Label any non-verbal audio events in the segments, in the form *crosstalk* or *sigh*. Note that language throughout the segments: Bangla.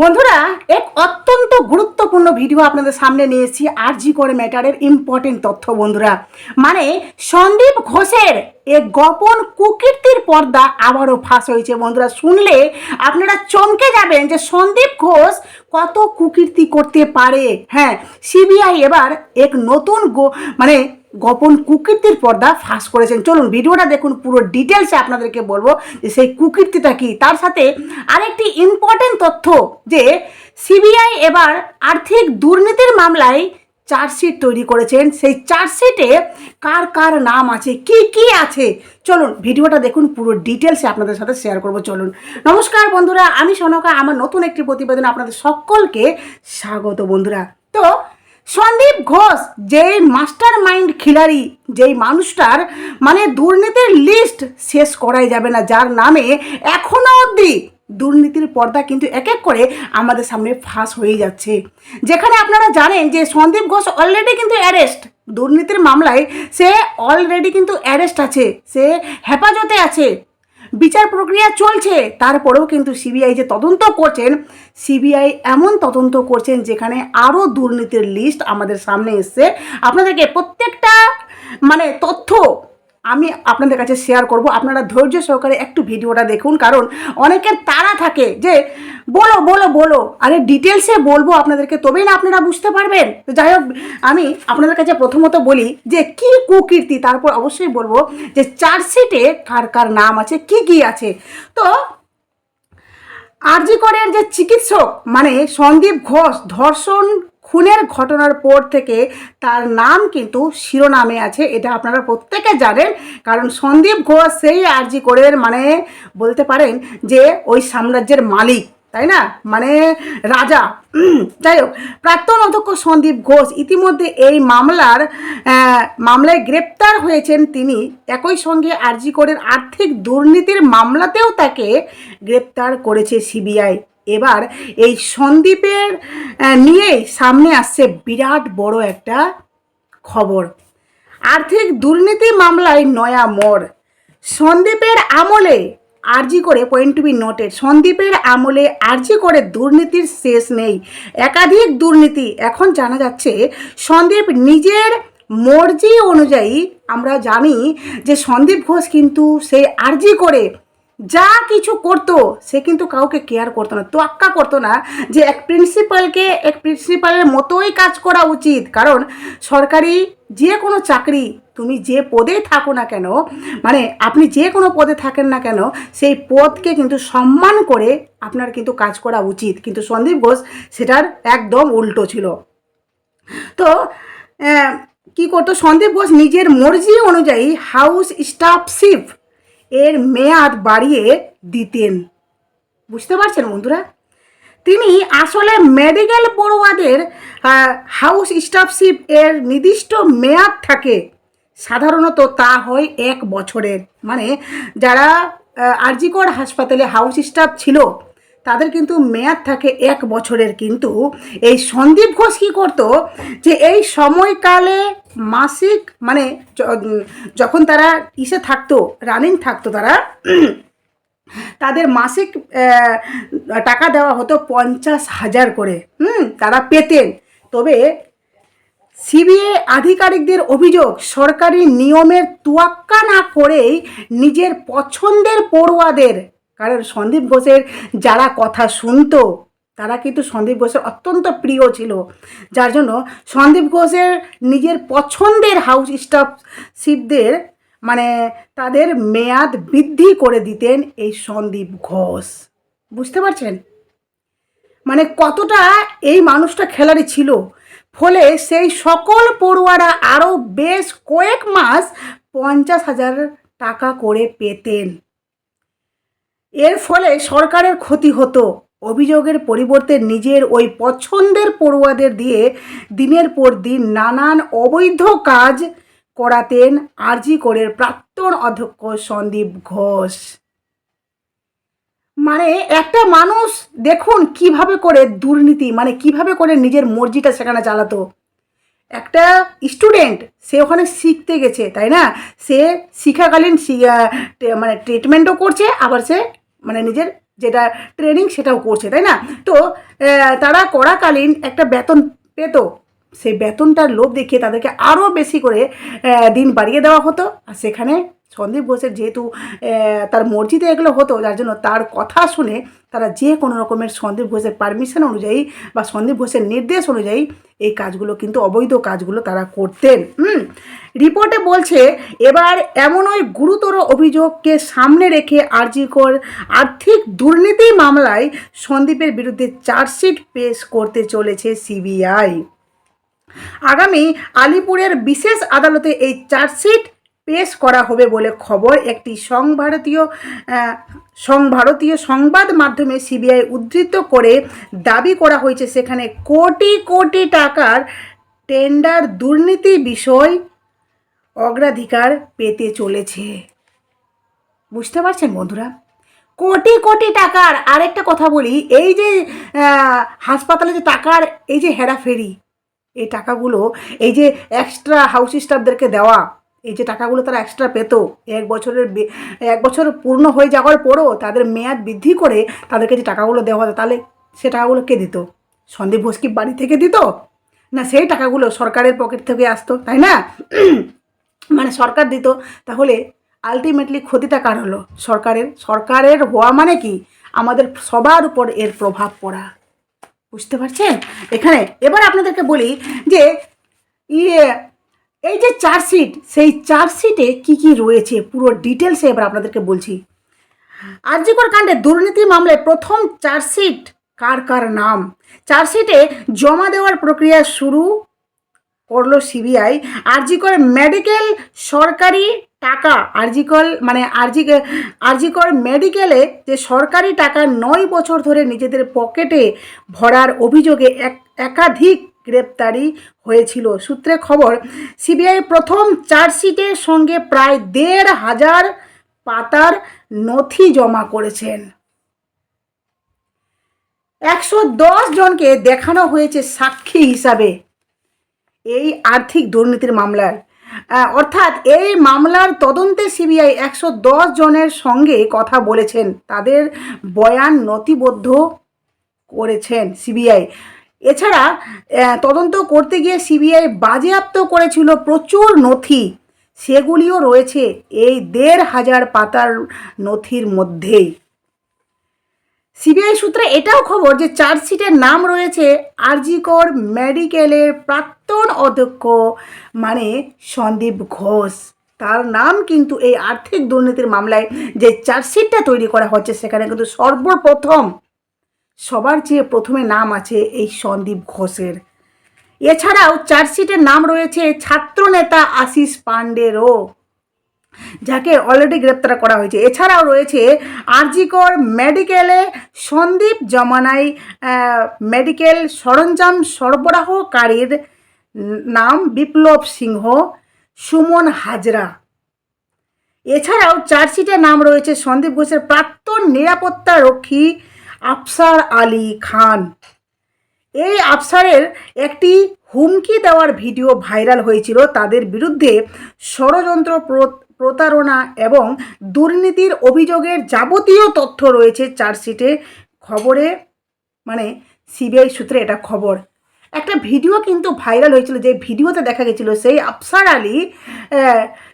বন্ধুরা, এক অত্যন্ত গুরুত্বপূর্ণ ভিডিও আপনাদের সামনে নিয়েছি আর জি করে ম্যাটারের ইম্পর্টেন্ট তথ্য, বন্ধুরা। মানে সন্দীপ ঘোষের এক গোপন কুকীর্তির পর্দা আবারও ফাঁস হয়েছে, বন্ধুরা। শুনলে আপনারা চমকে যাবেন যে সন্দীপ ঘোষ কত কুকীর্তি করতে পারে। হ্যাঁ সিবিআই এবার এক নতুন মানে গোপন কুকীর্তির পর্দা ফাঁস করেছেন। চলুন, ভিডিওটা দেখুন, পুরো ডিটেলসে আপনাদেরকে বলব যে সেই কুকীর্তিটা কি। তার সাথে আরেকটি ইম্পর্টেন্ট তথ্য যে সিবিআই এবার আর্থিক দুর্নীতির মামলায় চার্জশিট তৈরি করেছেন। সেই চার্জশিটে কার কার নাম আছে, কি কি আছে? চলুন, ভিডিওটা দেখুন, পুরো ডিটেলসে আপনাদের সাথে শেয়ার করব। চলুন। নমস্কার বন্ধুরা, আমি সনকা। আমার নতুন একটি প্রতিবেদন আপনাদের সকলকে স্বাগত বন্ধুরা। তো সন্দীপ ঘোষ, যেই মাস্টার মাইন্ড খিলাড়ি, যেই মানুষটার মানে দুর্নীতির লিস্ট শেষ করাই যাবে না, যার নামে এখনও অবধি দুর্নীতির পর্দা কিন্তু এক এক করে আমাদের সামনে ফাঁস হয়ে যাচ্ছে। যেখানে আপনারা জানেন যে সন্দীপ ঘোষ অলরেডি কিন্তু অ্যারেস্ট দুর্নীতির মামলায় সে অলরেডি কিন্তু অ্যারেস্ট আছে, সে হেফাজতে আছে। বিচার প্রক্রিয়া চলছে। তারপরেও কিন্তু সিবিআই যে তদন্ত করছেন, সিবিআই এমন তদন্ত করছেন যেখানে আরও দুর্নীতির লিস্ট আমাদের সামনে এসছে। আপনাদেরকে প্রত্যেকটা মানে তথ্য আমি আপনাদের কাছে শেয়ার করব। আপনারা ধৈর্য সহকারে একটু ভিডিওটা দেখুন, কারণ অনেকের তাড়া থাকে যে, বলো বলো বলো। আরে ডিটেলসে বলব আপনাদেরকে, তবেই না আপনারা বুঝতে পারবেন। যাই হোক, আমি আপনাদের কাছে প্রথমত বলি যে, কি কুকীর্তি? তারপর অবশ্যই বলব যে, চার্জশিটে কার কার নাম আছে, কি কি আছে? তো, আরজি করের যে চিকিৎসক মানে সন্দীপ ঘোষ, ধর্ষণ খুনের ঘটনার পর থেকে তার নাম কিন্তু শিরোনামে আছে, এটা আপনারা প্রত্যেকে জানেন। কারণ সন্দীপ ঘোষ সেই আরজি করে মানে বলতে পারেন যে ওই সাম্রাজ্যের মালিক, তাই না? মানে রাজা। যাই হোক, প্রাক্তন অধ্যক্ষ সন্দীপ ঘোষ ইতিমধ্যে এই মামলার মামলায় গ্রেপ্তার হয়েছেন তিনি। একই সঙ্গে আরজি করের আর্থিক দুর্নীতির মামলাতেও তাকে গ্রেপ্তার করেছে সিবিআই। এবার এই সন্দীপের নিয়েই সামনে আসছে বিরাট বড় একটা খবর। আর্থিক দুর্নীতি মামলায় নয়া মোড়। সন্দীপের আমলে আরজি করে পয়েন্ট টু বি নোটেড সন্দীপের আমলে আরজি করে দুর্নীতির শেষ নেই। একাধিক দুর্নীতি এখন জানা যাচ্ছে সন্দীপ নিজের মর্জি অনুযায়ী আমরা জানি যে সন্দীপ ঘোষ কিন্তু সেই আরজি করে যা কিছু করতো, সে কিন্তু কাউকে কেয়ার করতো না। তোয়াক্কা করতো না যে এক প্রিন্সিপালকে এক প্রিন্সিপালের মতোই কাজ করা উচিত। কারণ সরকারি যে কোনো চাকরি তুমি যে পদে থাকো না কেন মানে আপনি যে কোনো পদে থাকেন না কেন, সেই পদকে কিন্তু সম্মান করে আপনার কিন্তু কাজ করা উচিত। কিন্তু সন্দীপ ঘোষ সেটার একদম উল্টো ছিল। তো কি করতো? সন্দীপ ঘোষ নিজের মর্জি অনুযায়ী হাউস স্টাফশিপ এর মেয়াদ বাড়িয়ে দিতেন। বুঝতে পারছেন বন্ধুরা? তিনি আসলে মেডিকেল পড়ুয়াদের হাউস স্টাফশিপ এর নির্দিষ্ট মেয়াদ থাকে। সাধারণত তা হয় এক বছরের। মানে যারা আরজিকর হাসপাতালে হাউস স্টাফ ছিল তাদের কিন্তু মেয়াদ থাকে এক বছরের কিন্তু। এই সন্দীপ ঘোষ কী করতো? যে এই সময়কালে মাসিক মানে যখন তারা ইসে থাকতো, রানিং থাকতো তারা, তাদের মাসিক টাকা দেওয়া হতো পঞ্চাশ হাজার করে। হুম, তারা পেতেন। তবে সিবিআই আধিকারিকদের অভিযোগ, সরকারি নিয়মের তোয়াক্কা না করেই নিজের পছন্দের পড়ুয়াদের কারণ সন্দীপ ঘোষের যারা কথা শুনতো, তারা কিন্তু সন্দীপ ঘোষের অত্যন্ত প্রিয় ছিল। যার জন্য সন্দীপ ঘোষের নিজের পছন্দের হাউস স্টাফ স্টাফশিপদের মানে তাদের মেয়াদ বৃদ্ধি করে দিতেন এই সন্দীপ ঘোষ। বুঝতে পারছেন? মানে কতটা এই মানুষটা খেলারি ছিল। ফলে সেই সকল পড়ুয়ারা আরও বেশ কয়েক মাস পঞ্চাশ হাজার টাকা করে পেতেন। এর ফলে সরকারের ক্ষতি হতো। অভিযোগের পরিবর্তে নিজের ওই পছন্দের পড়ুয়াদের দিয়ে দিনের পর দিন নানান অবৈধ কাজ করাতেন আরজি করের প্রাক্তন অধ্যক্ষ সন্দীপ ঘোষ। মানে একটা মানুষ দেখুন কীভাবে করে দুর্নীতি মানে কীভাবে করে নিজের মর্জিটা সেখানে চালাতো। একটা স্টুডেন্ট, সে ওখানে শিখতে গেছে, তাই না? সে শিক্ষাকালীন মানে ট্রিটমেন্টও করছে, আবার সে মানে নিজের যেটা ট্রেনিং সেটাও করছে, তাই না? তো তারা করাকালীন একটা বেতন পেত। সেই বেতনটার লোভ দেখিয়ে তাদেরকে আরও বেশি করে দিন বাড়িয়ে দেওয়া হতো। আর সেখানে সন্দীপ ঘোষের যেহেতু তার মর্জিতে এগুলো হতো, যার জন্য তার কথা শুনে তারা যে কোনো রকমের সন্দীপ ঘোষের পারমিশন অনুযায়ী বা সন্দীপ ঘোষের নির্দেশ অনুযায়ী এই কাজগুলো কিন্তু অবৈধ কাজগুলো তারা করতেন। রিপোর্টে বলছে, এবার এমন ওই গুরুতর অভিযোগকে সামনে রেখে আরজিকর আর্থিক দুর্নীতি মামলায় সন্দীপের বিরুদ্ধে চার্জশিট পেশ করতে চলেছে সিবিআই। আগামী আলিপুরের বিশেষ আদালতে এই চার্জশিট পেশ করা হবে বলে খবর। একটি সংভারতীয় সংভারতীয় সংবাদ মাধ্যমে সিবিআই উদ্ধৃত করে দাবি করা হয়েছে, সেখানে কোটি কোটি টাকার টেন্ডার দুর্নীতি বিষয় অগ্রাধিকার পেতে চলেছে। বুঝতে পারছেন বন্ধুরা? কোটি কোটি টাকার আরেকটা কথা বলি, এই যে হাসপাতালে যে টাকার এই যে হেরাফেরি, এই টাকাগুলো, এই যে এক্সট্রা হাউস স্টাফদেরকে দেওয়া এই যে টাকাগুলো তারা এক্সট্রা পেতো, এক বছরের এক বছর পূর্ণ হয়ে যাওয়ার পরও তাদের মেয়াদ বৃদ্ধি করে তাদেরকে যে টাকাগুলো দেওয়া হতো, তাহলে সে টাকাগুলো কে দিত? সন্দীপ ঘোষ কি বাড়ি থেকে দিত? না, সেই টাকাগুলো সরকারের পকেট থেকে আসতো, তাই না? *clears throat* মানে সরকার দিত, তাহলে আলটিমেটলি ক্ষতিটা কার হলো? সরকারের সরকারের হওয়া মানে কি? আমাদের সবার উপর এর প্রভাব পড়া। বুঝতে পারছেন? এখানে এবার আপনাদেরকে বলি যে ইয়ে এই যে চার্জশিট, সেই চার্জশিটে কি কি রয়েছে? পুরো ডিটেলসে এবার আপনাদেরকে বলছি। আরজিকর কাণ্ডে দুর্নীতি মামলায় প্রথম চার্জশিট কার কার নাম? চার্জশিটে জমা দেওয়ার প্রক্রিয়া শুরু করল সিবিআই। আরজিকর মেডিকেল সরকারি টাকা আরজিকল মানে আরজি আরজিকর মেডিকেলে যে সরকারি টাকা নয় বছর ধরে নিজেদের পকেটে ভরার অভিযোগে এক, একাধিক গ্রেপ্তারি হয়েছিল। সূত্রে খবর, সিবিআই প্রথম চার্জশিটের সঙ্গে প্রায় দেড় হাজার পাতার নথি জমা করেছেন। একশো দশ জনকে দেখানো হয়েছে সাক্ষী হিসাবে এই আর্থিক দুর্নীতির মামলার অর্থাৎ এই মামলার তদন্তে সিবিআই একশো দশ জনের সঙ্গে কথা বলেছেন। তাদের বয়ান নথিবদ্ধ করেছেন সিবিআই। এছাড়া তদন্ত করতে গিয়ে সিবিআই বাজেয়াপ্ত করেছিল প্রচুর নথি। সেগুলিও রয়েছে এই দেড় হাজার পাতার নথির মধ্যেই। সিবিআই সূত্রে এটাও খবর যে চার্জশিটের নাম রয়েছে আরজিকর মেডিকেলের প্রাক্তন অধ্যক্ষ মানে সন্দীপ ঘোষ। তার নাম কিন্তু এই আর্থিক দুর্নীতির মামলায় যে চার্জশিটটা তৈরি করা হচ্ছে, সেখানে কিন্তু সর্বপ্রথম সবার চেয়ে প্রথমে নাম আছে এই সন্দীপ ঘোষের। এছাড়াও চার্জশিটের নাম রয়েছে ছাত্রনেতা আশিস পাণ্ডেরও, যাকে অলরেডি গ্রেপ্তার করা হয়েছে। এছাড়াও রয়েছে আরজিকর মেডিকেলে সন্দীপ জমানাই মেডিকেল সরঞ্জাম সরবরাহকারীর নাম বিপ্লব সিংহ, সুমন হাজরা। এছাড়াও চার্জশিটের নাম রয়েছে সন্দীপ ঘোষের প্রাক্তন নিরাপত্তা রক্ষী আফসার আলী খান। এই আফসারের একটি হুমকি দেওয়ার ভিডিও ভাইরাল হয়েছিল তাদের বিরুদ্ধে ষড়যন্ত্র প্র- প্রতারণা এবং দুর্নীতির অভিযোগের যাবতীয় তথ্য রয়েছে চার্জশিটে। খবরে মানে সিবিআই সূত্রে এটা খবর। একটা ভিডিও কিন্তু ভাইরাল হয়েছিল, যে ভিডিওতে দেখা গেছিল সেই আফসার আলী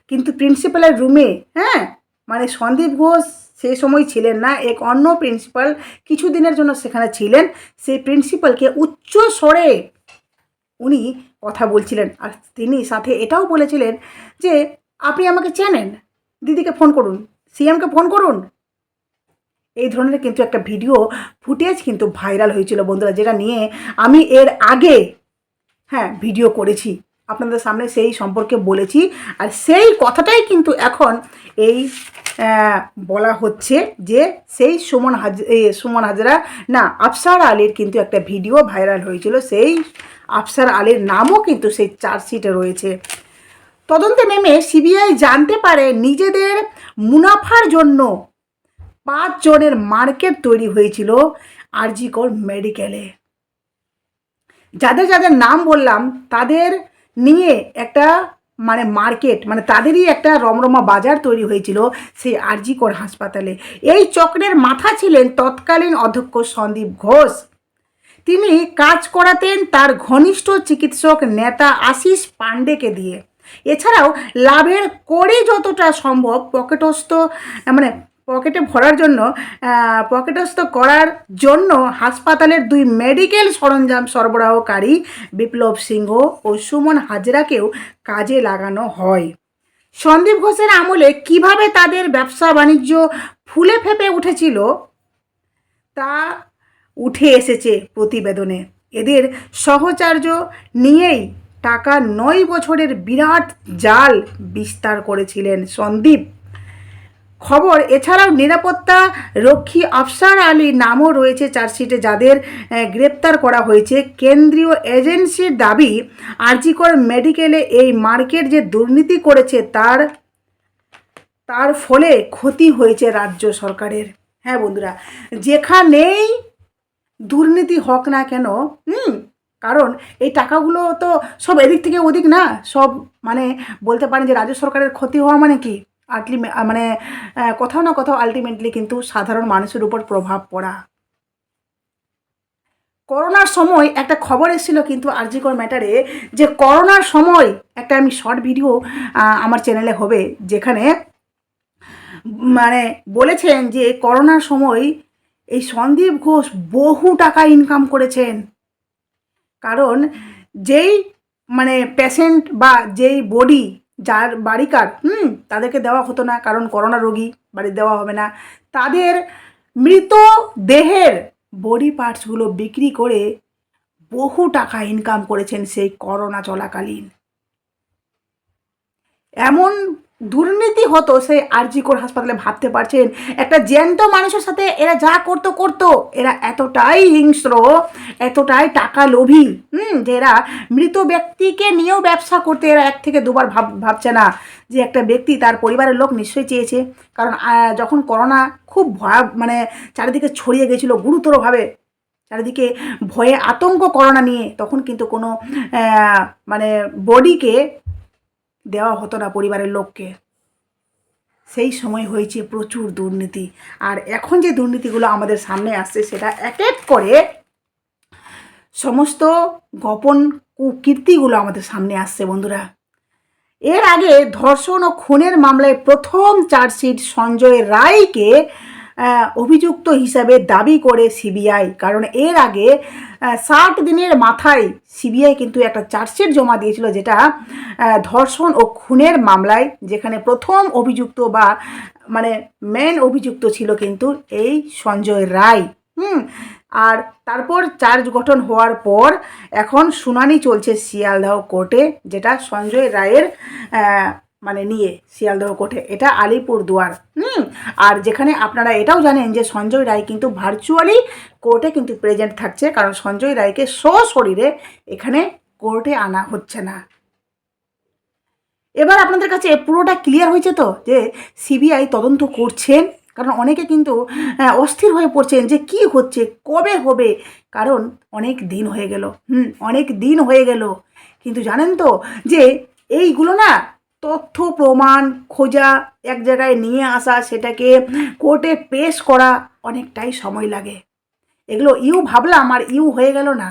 কিন্তু প্রিন্সিপালের রুমে হ্যাঁ মানে সন্দীপ ঘোষ সে সময় ছিলেন না, এক অন্য প্রিন্সিপাল কিছুদিনের জন্য সেখানে ছিলেন। সেই প্রিন্সিপালকে উচ্চ স্বরে উনি কথা বলছিলেন আর তিনি সাথে এটাও বলেছিলেন যে, আপনি আমাকে চেনেন, দিদিকে ফোন করুন, সিএমকে ফোন করুন। এই ধরনের কিন্তু একটা ভিডিও ফুটেজ কিন্তু ভাইরাল হয়েছিল বন্ধুরা, যেটা নিয়ে আমি এর আগে হ্যাঁ ভিডিও করেছি। আপনাদের সামনে সেই সম্পর্কে বলেছি। আর সেই কথাটাই কিন্তু এখন এই বলা হচ্ছে যে সেই সুমন হাজ সুমন হাজরা, না, আফসার আলীর কিন্তু একটা ভিডিও ভাইরাল হয়েছিল। সেই আফসার আলীর নামও কিন্তু সেই চার্জশিটে রয়েছে। তদন্তে নেমে সিবিআই জানতে পারে নিজেদের মুনাফার জন্য পাঁচ জনের মার্কেট তৈরি হয়েছিল আরজিকর মেডিকেলে। যাদের যাদের নাম বললাম, তাদের নিয়ে একটা মানে মার্কেট মানে তাদেরই একটা রমরমা বাজার তৈরি হয়েছিল সেই আরজিকর হাসপাতালে। এই চক্রের মাথা ছিলেন তৎকালীন অধ্যক্ষ সন্দীপ ঘোষ। তিনি কাজ করাতেন তার ঘনিষ্ঠ চিকিৎসক নেতা আশিস পাণ্ডেকে দিয়ে। এছাড়াও লাভের করে যতটা সম্ভব পকেটস্থ মানে পকেটে ভরার জন্য পকেটস্থ করার জন্য হাসপাতালের দুই মেডিকেল সরঞ্জাম সরবরাহকারী বিপ্লব সিংহ ও সুমন হাজরাকেও কাজে লাগানো হয়। সন্দীপ ঘোষের আমলে কীভাবে তাদের ব্যবসা বাণিজ্য ফুলে ফেপে উঠেছিল তা উঠে এসেছে প্রতিবেদনে। এদের সহচার্য নিয়েই টাকা নয় বছরের বিরাট জাল বিস্তার করেছিলেন সন্দীপ। খবর, এছাড়াও নিরাপত্তা রক্ষী আফসার আলী নামও রয়েছে চার্জশিটে যাদের গ্রেপ্তার করা হয়েছে। কেন্দ্রীয় এজেন্সির দাবি, আরজিকর মেডিকেলে এই মার্কেট যে দুর্নীতি করেছে তার তার ফলে ক্ষতি হয়েছে রাজ্য সরকারের। হ্যাঁ বন্ধুরা, যেখানেই দুর্নীতি হোক না কেন, হুম, কারণ এই টাকাগুলো তো সব এদিক থেকে ওদিক না, সব মানে বলতে পারেন যে রাজ্য সরকারের ক্ষতি হওয়া মানে কি? আলটি মানে কোথাও না কোথাও আলটিমেটলি কিন্তু সাধারণ মানুষের উপর প্রভাব পড়া। করোনার সময় একটা খবর এসেছিল কিন্তু আরজিকর ম্যাটারে যে করোনার সময় একটা আমি শর্ট ভিডিও আমার চ্যানেলে হবে, যেখানে মানে বলেছেন যে করোনার সময় এই সন্দীপ ঘোষ বহু টাকা ইনকাম করেছেন। কারণ যেই মানে পেশেন্ট বা যেই বডি যার বাড়ি বাড়িকার হুম, তাদেরকে দেওয়া হতো না, কারণ করোনা রোগী বাড়ি দেওয়া হবে না। তাদের মৃত দেহের বডি পার্টসগুলো বিক্রি করে বহু টাকা ইনকাম করেছেন সেই করোনা চলাকালীন। এমন দুর্নীতি হতো সে সেই আরজিকর হাসপাতালে ভাবতে পারছেন? একটা জ্যান্ত মানুষের সাথে এরা যা করতো করতো। এরা এতটাই হিংস্র, এতটাই টাকা লোভী, হুম, যে এরা মৃত ব্যক্তিকে নিয়েও ব্যবসা করতে এরা এক থেকে দুবার ভাব, ভাবছে না যে একটা ব্যক্তি তার পরিবারের লোক নিশ্চয়ই চেয়েছে। কারণ যখন করোনা খুব ভয় মানে চারিদিকে ছড়িয়ে গেছিল গুরুতরভাবে, চারিদিকে ভয়ে আতঙ্ক করোনা নিয়ে, তখন কিন্তু কোনো মানে বডিকে দেওয়া হতো না পরিবারের লোককে। সেই সময় হয়েছে প্রচুর দুর্নীতি। আর এখন যে দুর্নীতিগুলো আমাদের সামনে আসছে, সেটা এক এক করে সমস্ত গোপন কুকীর্তিগুলো আমাদের সামনে আসছে বন্ধুরা। এর আগে ধর্ষণ ও খুনের মামলায় প্রথম চার্জশিট সঞ্জয় রায়কে অভিযুক্ত হিসাবে দাবি করে সিবিআই। কারণ এর আগে ষাট দিনের মাথায় সিবিআই কিন্তু একটা চার্জশিট জমা দিয়েছিল যেটা ধর্ষণ ও খুনের মামলায়, যেখানে প্রথম অভিযুক্ত বা মানে মেন অভিযুক্ত ছিল কিন্তু এই সঞ্জয় রায়। হুম? আর তারপর চার্জ গঠন হওয়ার পর এখন শুনানি চলছে শিয়ালদাহ কোর্টে, যেটা সঞ্জয় রায়ের মানে নিয়ে শিয়ালদহ কোর্টে এটা আলিপুর দুয়ার। হুম? আর যেখানে আপনারা এটাও জানেন যে সঞ্জয় রায় কিন্তু ভার্চুয়ালি কোর্টে কিন্তু প্রেজেন্ট থাকছে। কারণ সঞ্জয় রায়কে সশরীরে এখানে কোর্টে আনা হচ্ছে না। এবার আপনাদের কাছে পুরোটা ক্লিয়ার হয়েছে তো যে সিবিআই তদন্ত করছেন। কারণ অনেকে কিন্তু অস্থির হয়ে পড়ছেন যে কি হচ্ছে, কবে হবে? কারণ অনেক দিন হয়ে গেল। হুম, অনেক দিন হয়ে গেল। কিন্তু জানেন তো যে এইগুলো না তথ্য প্রমাণ খোঁজা এক জায়গায় নিয়ে আসা, সেটাকে কোর্টে পেশ করা অনেকটাই সময় লাগে। এগুলো ইউ ভাবলাম, আর ইউ হয়ে গেল না।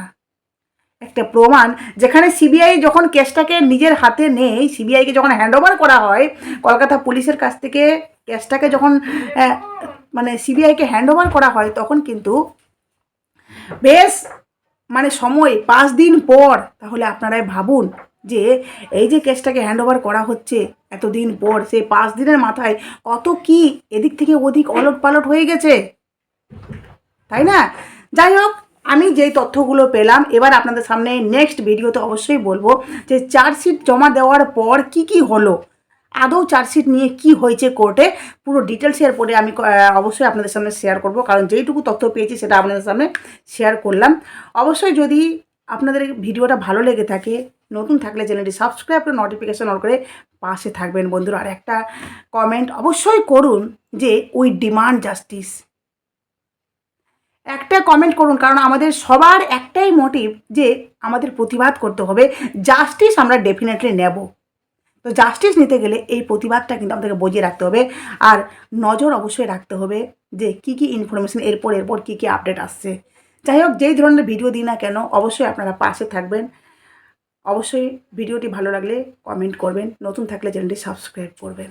একটা প্রমাণ, যেখানে সিবিআই যখন কেসটাকে নিজের হাতে নেই সিবিআইকে যখন হ্যান্ডওভার করা হয়, কলকাতা পুলিশের কাছ থেকে কেসটাকে যখন মানে সিবিআইকে হ্যান্ডওভার করা হয়, তখন কিন্তু বেশ মানে সময়, পাঁচ দিন পর, তাহলে আপনারাই ভাবুন যে এই যে কেসটাকে হ্যান্ডওভার করা হচ্ছে এতদিন পর সেই পাঁচ দিনের মাথায় কত কি এদিক থেকে ওদিক অলট পালট হয়ে গেছে। তাই না? যাই হোক, আমি যেই তথ্যগুলো পেলাম, এবার আপনাদের সামনে নেক্সট ভিডিওতে অবশ্যই বলব যে চার্জশিট জমা দেওয়ার পর কি কি হলো, আদৌ চার্জশিট নিয়ে কি হয়েছে কোর্টে পুরো ডিটেলস শেয়ার করে আমি অবশ্যই আপনাদের সামনে শেয়ার করব, কারণ যেইটুকু তথ্য পেয়েছি সেটা আপনাদের সামনে শেয়ার করলাম। অবশ্যই যদি আপনাদের ভিডিওটা ভালো লেগে থাকে নতুন থাকলে চ্যানেলটি সাবস্ক্রাইব করে নোটিফিকেশান অন করে পাশে থাকবেন বন্ধুরা। আর একটা কমেন্ট অবশ্যই করুন যে উই ডিমান্ড জাস্টিস একটা কমেন্ট করুন, কারণ আমাদের সবার একটাই মোটিভ যে, আমাদের প্রতিবাদ করতে হবে। জাস্টিস আমরা ডেফিনেটলি নেব। তো জাস্টিস নিতে গেলে এই প্রতিবাদটা কিন্তু আমাদেরকে বজিয়ে রাখতে হবে। আর নজর অবশ্যই রাখতে হবে যে, কি কি ইনফরমেশন এরপর এরপর কি কি আপডেট আসছে। যাই হোক, যেই ধরনের ভিডিও দিই না কেন, অবশ্যই আপনারা পাশে থাকবেন। অবশ্যই ভিডিওটি ভালো লাগলে কমেন্ট করবেন। নতুন থাকলে চ্যানেলটি সাবস্ক্রাইব করবেন।